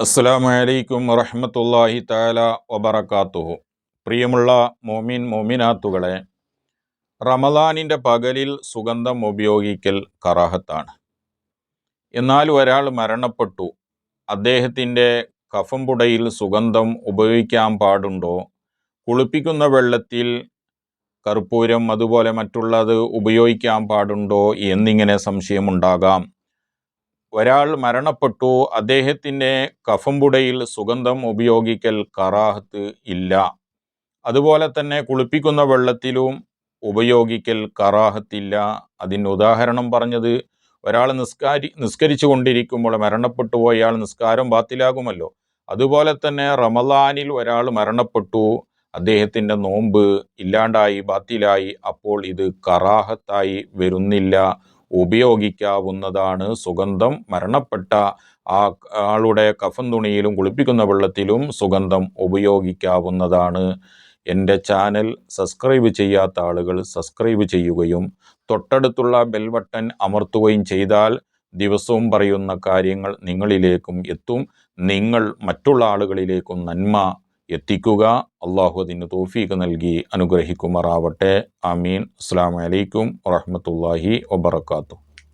അസ്സാം വലൈക്കും വറഹമത്തല്ലാഹി താല വബറക്കാത്തുഹു പ്രിയമുള്ള മോമിൻ മോമിനാത്തുകളെ റമദാനിന്റെ പകലിൽ സുഗന്ധം ഉപയോഗിക്കൽ കറാഹത്താണ്. എന്നാൽ ഒരാൾ മരണപ്പെട്ടു. അദ്ദേഹത്തിന്റെ കഫംപുടയിൽ സുഗന്ധം ഉപയോഗിക്കാൻ പാടുണ്ടോ? കുളിപ്പിക്കുന്ന വെള്ളത്തിൽ കർപ്പൂരം അതുപോലെ മറ്റുള്ളത് ഉപയോഗിക്കാൻ പാടുണ്ടോ എന്നിങ്ങനെ സംശയമുണ്ടാകാം. ഒരാൾ മരണപ്പെട്ടു അദ്ദേഹത്തിന്റെ കഫമ്പുടയിൽ സുഗന്ധം ഉപയോഗിക്കൽ കറാഹത്ത് ഇല്ല. അതുപോലെ തന്നെ കുളിപ്പിക്കുന്ന വെള്ളത്തിലും ഉപയോഗിക്കൽ കറാഹത്തില്ല. അതിന് ഉദാഹരണം പറഞ്ഞത് ഒരാൾ നിസ്കാരി നിസ്കരിച്ചു കൊണ്ടിരിക്കുമ്പോൾ മരണപ്പെട്ടു പോയാൽ നിസ്കാരം ബാത്തിലാകുമല്ലോ. അതുപോലെ തന്നെ റമദാനിൽ ഒരാൾ മരണപ്പെട്ടു അദ്ദേഹത്തിന്റെ നോമ്പ് ഇല്ലാണ്ടായി ബാത്തിലായി അപ്പോൾ ഇത് കറാഹത്തായി വരുന്നില്ല. ഉപയോഗിക്കാവുന്നതാണ്. സുഗന്ധം മരണപ്പെട്ട ആ ആളുടെ കഫൻ തുണിയിലും കുളിപ്പിക്കുന്ന വെള്ളത്തിലും സുഗന്ധം ഉപയോഗിക്കാവുന്നതാണ്. എന്റെ ചാനൽ സബ്സ്ക്രൈബ് ചെയ്യാത്ത ആളുകൾ സബ്സ്ക്രൈബ് ചെയ്യുകയും തൊട്ടടുത്തുള്ള ബെൽ ബട്ടൺ അമർത്തുകയും ചെയ്താൽ ദിവസവും പറയുന്ന കാര്യങ്ങൾ നിങ്ങളിലേക്കും എത്തും. നിങ്ങൾ മറ്റുള്ള ആളുകളിലേക്കും നന്മ എത്തിക്കുക. അള്ളാഹു അതിന് തോഫീക്ക് നൽകി അനുഗ്രഹിക്കുമാറാവട്ടെ. ആമീൻ. അസ്സാം വലൈക്കും വറഹമത്തല്ലാഹി വബർക്കാത്തു